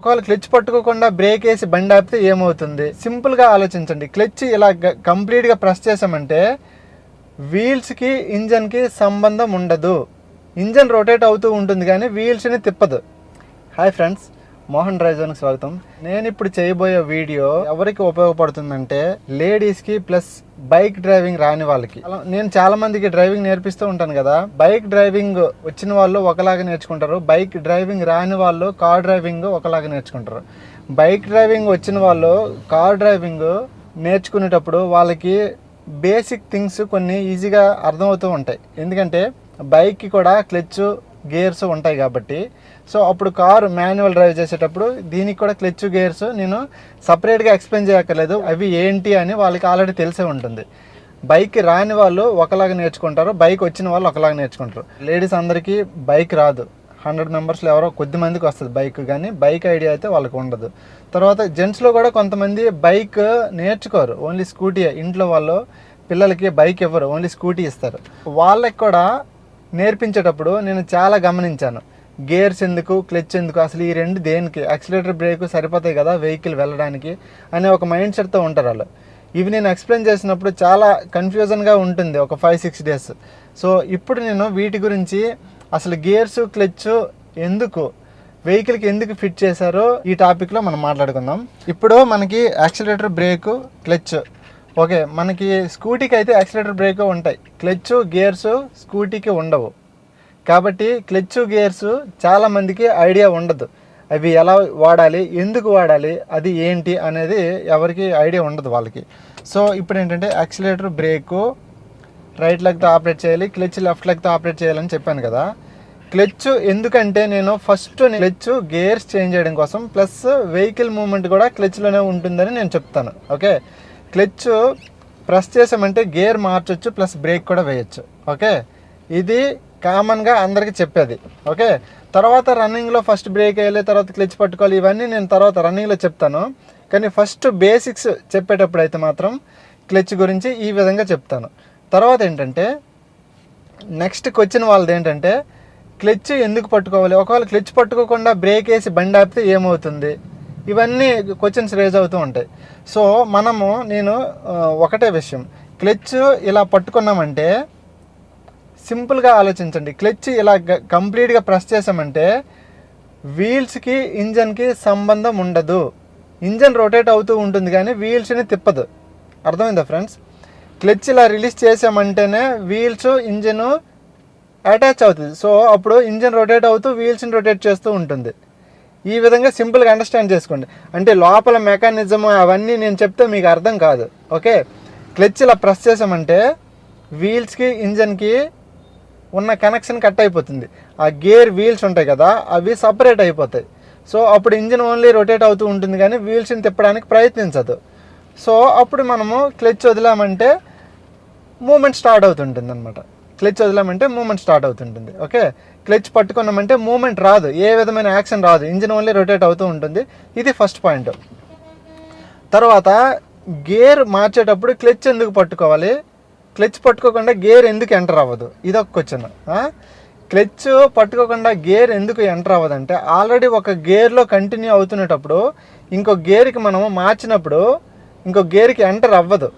ఒకవేళ క్లచ్ పట్టుకోకుండా బ్రేక్ వేసి బండి ఆపితే ఏమవుతుంది? సింపుల్గా ఆలోచించండి. క్లచ్ ఇలా కంప్లీట్గా ప్రెస్ చేసామంటే వీల్స్కి ఇంజన్కి సంబంధం ఉండదు. ఇంజన్ రొటేట్ అవుతూ ఉంటుంది కానీ వీల్స్ని తిప్పదు. Hi friends. మోహన్ డ్రైజర్కి స్వాగతం. నేను ఇప్పుడు చేయబోయే వీడియో ఎవరికి ఉపయోగపడుతుందంటే లేడీస్కి ప్లస్ బైక్ డ్రైవింగ్ రాని వాళ్ళకి. నేను చాలా మందికి డ్రైవింగ్ నేర్పిస్తూ ఉంటాను కదా. బైక్ డ్రైవింగ్ వచ్చిన వాళ్ళు ఒకలాగా నేర్చుకుంటారు. బైక్ డ్రైవింగ్ రాని వాళ్ళు కార్ డ్రైవింగ్ ఒకలాగా నేర్చుకుంటారు. బైక్ డ్రైవింగ్ వచ్చిన వాళ్ళు కార్ డ్రైవింగ్ నేర్చుకునేటప్పుడు వాళ్ళకి బేసిక్ థింగ్స్ కొన్ని ఈజీగా అర్థమవుతూ ఉంటాయి. ఎందుకంటే బైక్కి కూడా క్లచ్ గేర్స్ ఉంటాయి కాబట్టి. సో అప్పుడు కారు మాన్యువల్ డ్రైవ్ చేసేటప్పుడు దీనికి కూడా క్లచ్ గేర్స్ నేను సపరేట్గా ఎక్స్ప్లెయిన్ చేయక్కర్లేదు. అవి ఏంటి అని వాళ్ళకి ఆల్రెడీ తెలిసే ఉంటుంది. బైక్ రాని వాళ్ళు ఒకలాగా నేర్చుకుంటారు. బైక్ వచ్చిన వాళ్ళు ఒకలాగా నేర్చుకుంటారు. లేడీస్ అందరికీ బైక్ రాదు. హండ్రెడ్ మెంబర్స్లో ఎవరో కొద్ది మందికి వస్తుంది బైక్ కానీ బైక్ ఐడియా అయితే వాళ్ళకి ఉండదు. తర్వాత జెంట్స్లో కూడా కొంతమంది బైక్ నేర్చుకోరు. ఓన్లీ స్కూటీ ఇంట్లో వాళ్ళు పిల్లలకి బైక్ ఇవ్వరు. ఓన్లీ స్కూటీ ఇస్తారు. వాళ్ళకి కూడా నేర్పించేటప్పుడు నేను చాలా గమనించాను. గేర్స్ ఎందుకు క్లచ్ ఎందుకు అసలు ఈ రెండు దేనికి? యాక్సిలేటర్ బ్రేక్ సరిపోతాయి కదా వెహికల్ వెళ్ళడానికి అనే ఒక మైండ్ సెట్తో ఉంటారు వాళ్ళు. ఇవి నేను ఎక్స్ప్లెయిన్ చేసినప్పుడు చాలా కన్ఫ్యూజన్గా ఉంటుంది ఒక ఫైవ్ సిక్స్ డేస్. సో ఇప్పుడు నేను వీటి గురించి అసలు గేర్స్ క్లచ్ ఎందుకు వెహికల్కి ఎందుకు ఫిట్ చేశారో ఈ టాపిక్లో మనం మాట్లాడుకుందాం. ఇప్పుడు మనకి యాక్సిలేటర్ బ్రేక్ క్లచ్ ఓకే మనకి స్కూటీకి అయితే యాక్సిలేటర్ బ్రేక్ ఉంటాయి. క్లచ్ గేర్స్ స్కూటీకి ఉండవు. కాబట్టి క్లచ్ గేర్స్ చాలామందికి ఐడియా ఉండదు. అవి ఎలా వాడాలి ఎందుకు వాడాలి అది ఏంటి అనేది ఎవరికి ఐడియా ఉండదు వాళ్ళకి. సో ఇప్పుడు ఏంటంటే యాక్సిలేటర్ బ్రేకు రైట్ లెగ్తో ఆపరేట్ చేయాలి క్లచ్ లెఫ్ట్ లెగ్తో ఆపరేట్ చేయాలని చెప్పాను కదా. క్లచ్ ఎందుకంటే నేను ఫస్ట్ క్లచ్ గేర్స్ చేంజ్ చేయడం కోసం ప్లస్ వెహికల్ మూమెంట్ కూడా క్లచ్లోనే ఉంటుందని నేను చెప్తాను. ఓకే? క్లచ్ ప్రెస్ చేసామంటే గేర్ మార్చొచ్చు ప్లస్ బ్రేక్ కూడా వేయచ్చు. ఓకే? ఇది కామన్గా అందరికీ చెప్పేది. ఓకే? తర్వాత రన్నింగ్లో ఫస్ట్ బ్రేక్ వేయాలి తర్వాత క్లచ్ పట్టుకోవాలి ఇవన్నీ నేను తర్వాత రన్నింగ్లో చెప్తాను. కానీ ఫస్ట్ బేసిక్స్ చెప్పేటప్పుడు అయితే మాత్రం క్లచ్ గురించి ఈ విధంగా చెప్తాను. తర్వాత ఏంటంటే నెక్స్ట్కి వచ్చిన వాళ్ళది ఏంటంటే క్లచ్ ఎందుకు పట్టుకోవాలి? ఒకవేళ క్లచ్ పట్టుకోకుండా బ్రేక్ వేసి బండి ఆపితే ఏమవుతుంది? ఇవన్నీ క్వశ్చన్స్ రేజ్ అవుతూ ఉంటాయి. సో మనము నేను ఒకటే విషయం. క్లచ్ ఇలా పట్టుకున్నామంటే సింపుల్గా ఆలోచించండి. క్లచ్ ఇలా కంప్లీట్గా ప్రెస్ చేసామంటే వీల్స్కి ఇంజన్కి సంబంధం ఉండదు. ఇంజన్ రొటేట్ అవుతూ ఉంటుంది కానీ వీల్స్ని తిప్పదు. అర్థమైందా ఫ్రెండ్స్ క్లచ్ ఇలా రిలీజ్ చేసామంటేనే వీల్స్ ఇంజన్ అటాచ్ అవుతుంది. సో అప్పుడు ఇంజన్ రొటేట్ అవుతూ వీల్స్ని రొటేట్ చేస్తూ ఉంటుంది. ఈ విధంగా సింపుల్గా అండర్స్టాండ్ చేసుకోండి. అంటే లోపల మెకానిజం అవన్నీ నేను చెప్తే మీకు అర్థం కాదు. ఓకే క్లచ్ ఇలా ప్రెస్ చేసామంటే వీల్స్కి ఇంజన్కి ఉన్న కనెక్షన్ కట్ అయిపోతుంది. ఆ గేర్ వీల్స్ ఉంటాయి కదా అవి సపరేట్ అయిపోతాయి. సో అప్పుడు ఇంజిన్ ఓన్లీ రొటేట్ అవుతూ ఉంటుంది కానీ వీల్స్ని తిప్పడానికి ప్రయత్నించదు. సో అప్పుడు మనము క్లచ్ వదిలామంటే మూమెంట్ స్టార్ట్ అవుతుంటుంది అనమాట క్లచ్ వదిలామంటే మూమెంట్ స్టార్ట్ అవుతుంటుంది ఓకే? క్లచ్ పట్టుకున్నామంటే మూమెంట్ రాదు ఏ విధమైన యాక్షన్ రాదు ఇంజిన్ ఓన్లీ రొటేట్ అవుతూ ఉంటుంది. ఇది ఫస్ట్ పాయింట్. తర్వాత గేర్ మార్చేటప్పుడు క్లచ్ ఎందుకు పట్టుకోవాలి? క్లచ్ పట్టుకోకుండా గేర్ ఎందుకు ఎంటర్ అవ్వదు? ఇది ఒక క్వశ్చన్ క్లచ్ పట్టుకోకుండా గేర్ ఎందుకు ఎంటర్ అవ్వదంటే ఆల్రెడీ ఒక గేర్లో కంటిన్యూ అవుతున్నప్పుడు ఇంకో గేర్కి మనం మార్చినప్పుడు ఇంకో గేర్కి ఎంటర్ అవ్వదు.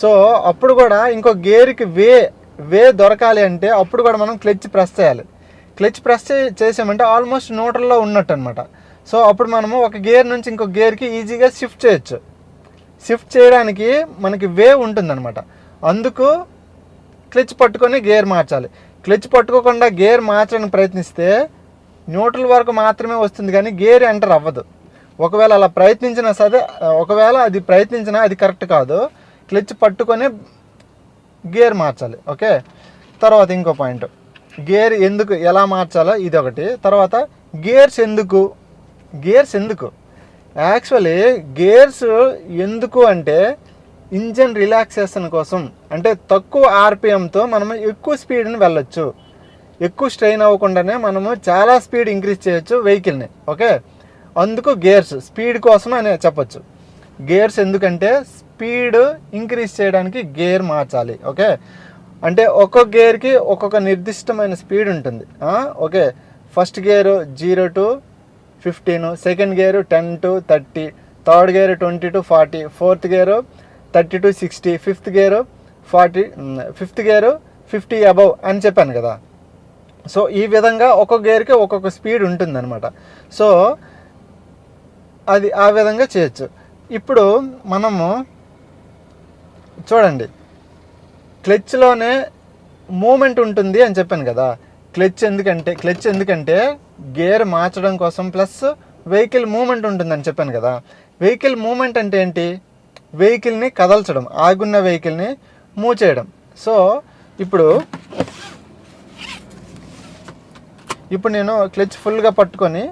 సో అప్పుడు కూడా ఇంకో గేర్కి వే వే దొరకాలి అంటే అప్పుడు కూడా మనం క్లచ్ ప్రెస్ చేయాలి. క్లచ్ ప్రెస్ చేసామంటే ఆల్మోస్ట్ న్యూట్రల్లో ఉన్నట్టు అనమాట సో అప్పుడు మనము ఒక గేర్ నుంచి ఇంకో గేర్కి ఈజీగా షిఫ్ట్ చేయొచ్చు. షిఫ్ట్ చేయడానికి మనకి వే ఉంటుందన్నమాట. అందుకు క్లచ్ పట్టుకొని గేర్ మార్చాలి. క్లచ్ పట్టుకోకుండా గేర్ మార్చడానికి ప్రయత్నిస్తే న్యూట్రల్ వరకు మాత్రమే వస్తుంది కానీ గేర్ ఎంటర్ అవ్వదు. ఒకవేళ అలా ప్రయత్నించినా సరే ఒకవేళ అది ప్రయత్నించినా అది కరెక్ట్ కాదు. క్లచ్ పట్టుకొని గేర్ మార్చాలి ఓకే? తర్వాత ఇంకో పాయింట్. గేర్ ఎందుకు ఎలా మార్చాలో ఇది ఒకటి. తర్వాత గేర్స్ ఎందుకు గేర్స్ ఎందుకు? యాక్చువల్లీ గేర్స్ ఎందుకు అంటే ఇంజన్ రిలాక్సేషన్ కోసం అంటే తక్కువ ఆర్పిఎంతో మనము ఎక్కువ స్పీడ్ని వెళ్ళొచ్చు. ఎక్కువ స్ట్రెయిన్ అవ్వకుండానే మనము చాలా స్పీడ్ ఇంక్రీజ్ చేయొచ్చు వెహికల్ని ఓకే? అందుకు గేర్స్ స్పీడ్ కోసం అని చెప్పచ్చు. గేర్స్ ఎందుకంటే స్పీడ్ ఇంక్రీజ్ చేయడానికి గేర్ మార్చాలి ఓకే? అంటే ఒక్కొక్క గేర్కి ఒక్కొక్క నిర్దిష్టమైన స్పీడ్ ఉంటుంది okay? First gear zero to fifteen second gear ten to thirty third gear twenty to forty fourth gear thirty to sixty fifth gear forty fifth gear fifty above అని చెప్పాను కదా? సో ఈ విధంగా ఒక్కొక్క గేర్కి ఒక్కొక్క స్పీడ్ ఉంటుందన్నమాట. సో అది ఆ విధంగా చేయొచ్చు. ఇప్పుడు మనము చూడండి. క్లచ్లోనే మూమెంట్ ఉంటుంది అని చెప్పాను కదా. క్లచ్ ఎందుకంటే క్లచ్ ఎందుకంటే గేర్ మార్చడం కోసం ప్లస్ వెహికల్ మూమెంట్ ఉంటుందని చెప్పాను కదా. వెహికల్ మూమెంట్ అంటే ఏంటి? వెహికల్ని కదల్చడం ఆగున్న వెహికల్ని మూవ్ చేయడం సో ఇప్పుడు ఇప్పుడు నేను క్లచ్ ఫుల్గా పట్టుకొని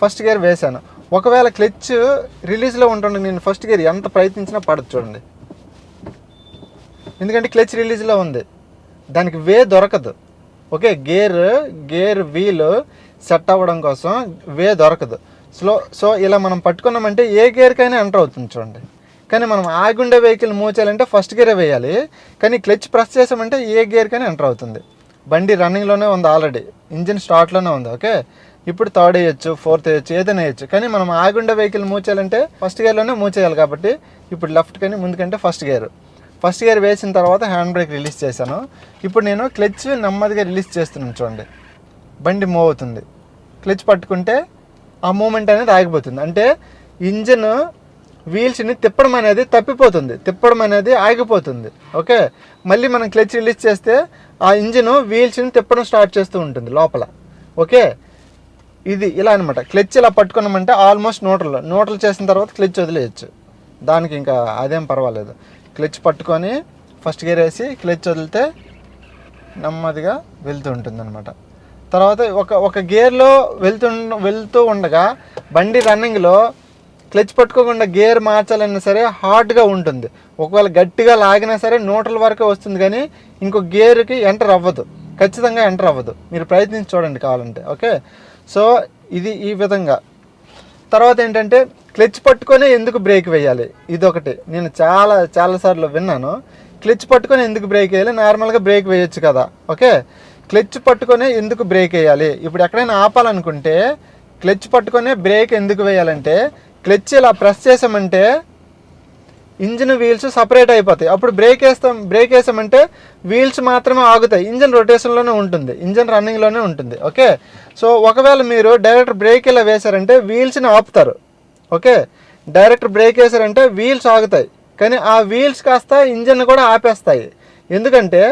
ఫస్ట్ గేర్ వేశాను. ఒకవేళ క్లచ్ రిలీజ్లో ఉంటుండే నేను ఫస్ట్ గేర్ ఎంత ప్రయత్నించినా పడదు చూడండి. ఎందుకంటే క్లచ్ రిలీజ్లో ఉంది. దానికి వే దొరకదు. Okay gear gear wheel set అవ్వడం కోసం వే దొరకదు. స్లో సో ఇలా మనం పట్టుకున్నామంటే ఏ గేర్కైనా ఎంటర్ అవుతుంది చూడండి. కానీ మనం ఆగుండే వెహికల్ మూవ్ చేయాలంటే ఫస్ట్ గేరే వేయాలి. కానీ క్లచ్ ప్రెస్ చేసామంటే ఏ గేర్కైనా ఎంటర్ అవుతుంది. బండి రన్నింగ్లోనే ఉంది ఆల్రెడీ. ఇంజిన్ స్టార్ట్లోనే ఉంది ఓకే? ఇప్పుడు థర్డ్ వేయచ్చు ఫోర్త్ వేయచ్చు ఏదైనా వేయచ్చు. కానీ మనం ఆగుండే వెహికల్ మూవ్ చేయాలంటే ఫస్ట్ గేర్లోనే మూవ్ చేయాలి కాబట్టి ఇప్పుడు లెఫ్ట్ కానీ ముందుకంటే ఫస్ట్ గేర్. ఫస్ట్ గేర్ వేసిన తర్వాత హ్యాండ్ బ్రేక్ రిలీజ్ చేశాను. ఇప్పుడు నేను క్లచ్ నెమ్మదిగా రిలీజ్ చేస్తున్నాను చూడండి. బండి మూవ్ అవుతుంది. క్లచ్ పట్టుకుంటే ఆ మూమెంట్ అనేది ఆగిపోతుంది. అంటే ఇంజిన్ వీల్స్ని తిప్పడం అనేది తప్పిపోతుంది. తిప్పడం అనేది ఆగిపోతుంది. ఓకే? మళ్ళీ మనం క్లచ్ రిలీజ్ చేస్తే ఆ ఇంజిన్ వీల్స్ని తిప్పడం స్టార్ట్ చేస్తూ ఉంటుంది లోపల. ఓకే? ఇది ఇలా అనమాట క్లచ్ ఇలా పట్టుకున్నామంటే ఆల్మోస్ట్ న్యూట్రల్. న్యూట్రల్ చేసిన తర్వాత క్లచ్ వదిలేయచ్చు. దానికి ఇంకా అదేం పర్వాలేదు. క్లచ్ పట్టుకొని ఫస్ట్ గేర్ వేసి క్లచ్ వదిలితే నెమ్మదిగా వెళ్తూ ఉంటుంది అనమాట తర్వాత ఒక ఒక గేర్లో వెళ్తు వెళ్తూ ఉండగా బండి రన్నింగ్లో క్లచ్ పట్టుకోకుండా గేర్ మార్చాలన్నా సరే హార్డ్గా ఉంటుంది. ఒకవేళ గట్టిగా లాగినా సరే నూటల వరకే వస్తుంది కానీ ఇంకో గేర్కి ఎంటర్ అవ్వదు. ఖచ్చితంగా ఎంటర్ అవ్వదు. మీరు ప్రయత్నించి చూడండి కావాలంటే ఓకే? సో ఇది ఈ విధంగా. తర్వాత ఏంటంటే క్లచ్ పట్టుకొని ఎందుకు బ్రేక్ వేయాలి? ఇదొకటి. నేను చాలా చాలాసార్లు విన్నాను. క్లచ్ పట్టుకొని ఎందుకు బ్రేక్ వేయాలి? నార్మల్గా బ్రేక్ వేయొచ్చు కదా. ఓకే? క్లచ్ పట్టుకొని ఎందుకు బ్రేక్ వేయాలి? ఇప్పుడు ఎక్కడైనా ఆపాలనుకుంటే క్లచ్ పట్టుకొని బ్రేక్ ఎందుకు వేయాలంటే క్లచ్ ఇలా ప్రెస్ చేసామంటే ఇంజిన్ వీల్స్ సపరేట్ అయిపోతాయి. అప్పుడు బ్రేక్ వేస్తాం బ్రేక్ వేసామంటే వీల్స్ మాత్రమే ఆగుతాయి. ఇంజిన్ రొటేషన్లోనే ఉంటుంది. ఇంజిన్ రన్నింగ్లోనే ఉంటుంది. ఓకే? సో ఒకవేళ మీరు డైరెక్ట్ బ్రేక్ ఇలా వేశారంటే వీల్స్ని ఆపుతారు. ఓకే? డైరెక్ట్ బ్రేక్ వేశారంటే వీల్స్ ఆగుతాయి. కానీ ఆ వీల్స్ కాస్త ఇంజిన్ కూడా ఆపేస్తాయి. ఎందుకంటే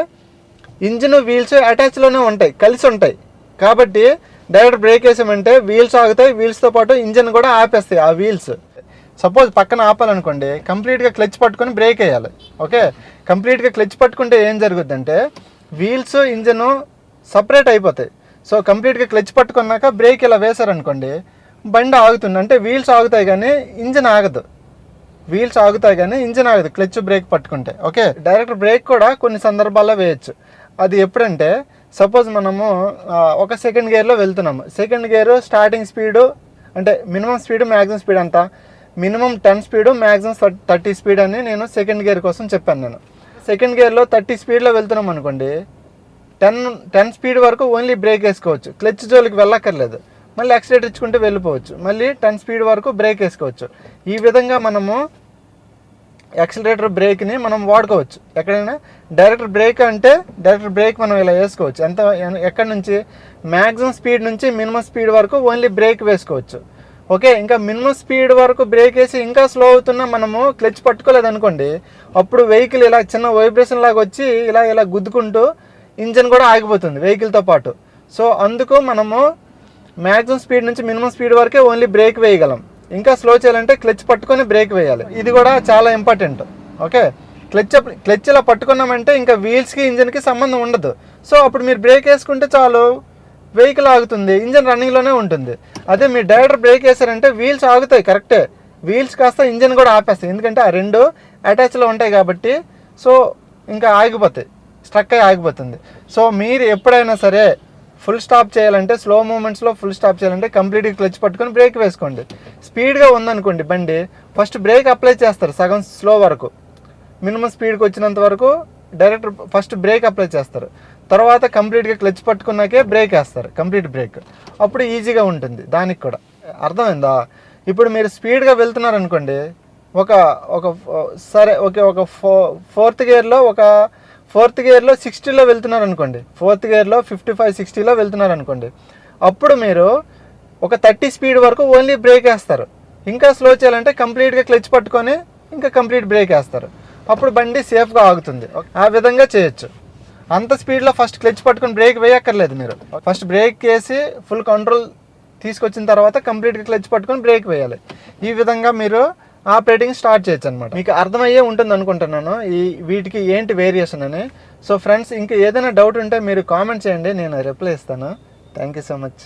ఇంజిన్ వీల్స్ అటాచ్లోనే ఉంటాయి కలిసి ఉంటాయి. కాబట్టి డైరెక్ట్ బ్రేక్ వేసామంటే వీల్స్ ఆగుతాయి వీల్స్తో పాటు ఇంజిన్ కూడా ఆపేస్తాయి ఆ వీల్స్ సపోజ్ పక్కన ఆపాలనుకోండి కంప్లీట్గా క్లచ్ పట్టుకొని బ్రేక్ వేయాలి. ఓకే? కంప్లీట్గా క్లచ్ పట్టుకుంటే ఏం జరుగుద్దంటే వీల్స్ ఇంజిన్ సపరేట్ అయిపోతాయి. సో కంప్లీట్గా క్లచ్ పట్టుకున్నాక బ్రేక్ ఇలా వేశారనుకోండి బండి ఆగుతుంది. అంటే వీల్స్ ఆగుతాయి కానీ ఇంజన్ ఆగదు. వీల్స్ ఆగుతాయి కానీ ఇంజిన్ ఆగదు క్లచ్ బ్రేక్ పట్టుకుంటే. ఓకే? డైరెక్ట్ బ్రేక్ కూడా కొన్ని సందర్భాల్లో వేయచ్చు. అది ఎప్పుడంటే సపోజ్ మనము ఒక సెకండ్ గేర్లో వెళ్తున్నాము. సెకండ్ గేర్ స్టార్టింగ్ స్పీడు అంటే మినిమం స్పీడ్ మ్యాక్సిమం స్పీడ్ అంతా. Minimum ten speed maximum thirty speed అని నేను సెకండ్ గేర్ కోసం చెప్పాను నేను. సెకండ్ గేర్లో థర్టీ స్పీడ్లో వెళ్తున్నాం అనుకోండి టెన్ టెన్ స్పీడ్ వరకు ఓన్లీ బ్రేక్ వేసుకోవచ్చు. క్లచ్ జోలికి వెళ్ళక్కర్లేదు. మళ్ళీ యాక్సిడెంట్ ఇచ్చుకుంటే వెళ్ళిపోవచ్చు. మళ్ళీ టెన్ స్పీడ్ వరకు బ్రేక్ వేసుకోవచ్చు. ఈ విధంగా మనము యాక్సిలరేటర్ బ్రేక్ని మనం వాడుకోవచ్చు. ఎక్కడైనా డైరెక్ట్ బ్రేక్ అంటే డైరెక్ట్ బ్రేక్ మనం ఇలా వేసుకోవచ్చు. ఎంత ఎక్కడి నుంచి? మ్యాక్సిమం స్పీడ్ నుంచి మినిమం స్పీడ్ వరకు ఓన్లీ బ్రేక్ వేసుకోవచ్చు. ఓకే ఇంకా మినిమం స్పీడ్ వరకు బ్రేక్ వేసి ఇంకా స్లో అవుతున్నా మనము క్లచ్ పట్టుకోలేదు అనుకోండి అప్పుడు వెహికల్ ఇలా చిన్న వైబ్రేషన్ లాగా వచ్చి ఇలా ఇలా గుద్దుకుంటూ ఇంజన్ కూడా ఆగిపోతుంది వెహికల్తో పాటు. సో అందుకు మనము మ్యాక్సిమం స్పీడ్ నుంచి మినిమం స్పీడ్ వరకే ఓన్లీ బ్రేక్ వేయగలం. ఇంకా స్లో చేయాలంటే క్లచ్ పట్టుకొని బ్రేక్ వేయాలి. ఇది కూడా చాలా ఇంపార్టెంట్. ఓకే? క్లచ్ అప్- క్లచ్ ఇలా పట్టుకున్నామంటే ఇంకా వీల్స్కి ఇంజన్కి సంబంధం ఉండదు. సో అప్పుడు మీరు బ్రేక్ వేసుకుంటే చాలు వెహికల్ ఆగుతుంది ఇంజన్ రన్నింగ్లోనే ఉంటుంది. అదే మీరు డైరెక్ట్ బ్రేక్ వేసారంటే వీల్స్ ఆగుతాయి కరెక్టే. వీల్స్ కాస్త ఇంజన్ కూడా ఆపేస్తాయి. ఎందుకంటే ఆ రెండు అటాచ్లో ఉంటాయి కాబట్టి సో ఇంకా ఆగిపోతాయి. స్ట్రక్ అయి ఆగిపోతుంది. సో మీరు ఎప్పుడైనా సరే ఫుల్ స్టాప్ చేయాలంటే స్లో మూమెంట్స్లో ఫుల్ స్టాప్ చేయాలంటే కంప్లీట్గా క్లచ్ పట్టుకొని బ్రేక్ వేసుకోండి. స్పీడ్గా ఉందనుకోండి బండి ఫస్ట్ బ్రేక్ అప్లై చేస్తారు సగం స్లో వరకు. మినిమం స్పీడ్కి వచ్చినంత వరకు డైరెక్ట్ ఫస్ట్ బ్రేక్ అప్లై చేస్తారు. తర్వాత కంప్లీట్గా క్లచ్ పట్టుకున్నాకే బ్రేక్ వేస్తారు కంప్లీట్ బ్రేక్ అప్పుడు ఈజీగా ఉంటుంది దానికి కూడా. అర్థమైందా? ఇప్పుడు మీరు స్పీడ్గా వెళ్తున్నారనుకోండి ఒక ఒక సరే ఓకే ఒక ఫో ఫోర్త్ గేర్లో ఒక ఫోర్త్ గేర్లో సిక్స్టీలో వెళ్తున్నారు అనుకోండి ఫోర్త్ గేర్లో ఫిఫ్టీ ఫైవ్ సిక్స్టీలో వెళ్తున్నారు అనుకోండి అప్పుడు మీరు ఒక థర్టీ స్పీడ్ వరకు ఓన్లీ బ్రేక్ వేస్తారు. ఇంకా స్లో చేయాలంటే కంప్లీట్గా క్లచ్ పట్టుకొని ఇంకా కంప్లీట్ బ్రేక్ వేస్తారు. అప్పుడు బండి సేఫ్గా ఆగుతుంది. ఆ విధంగా చేయొచ్చు. అంత స్పీడ్లో ఫస్ట్ క్లచ్ పట్టుకొని బ్రేక్ వేయక్కర్లేదు మీరు. ఫస్ట్ బ్రేక్ వేసి ఫుల్ కంట్రోల్ తీసుకొచ్చిన తర్వాత కంప్లీట్గా క్లచ్ పట్టుకొని బ్రేక్ వేయాలి. ఈ విధంగా మీరు ఆపరేటింగ్ స్టార్ట్ చేయొచ్చు అనమాట మీకు అర్థమయ్యే ఉంటుంది అనుకుంటున్నాను. ఈ వీటికి ఏంటి వేరియేషన్ అని. సో ఫ్రెండ్స్ ఇంకా ఏదైనా డౌట్ ఉంటే మీరు కామెంట్ చేయండి నేను రిప్లై ఇస్తాను. Thank you so much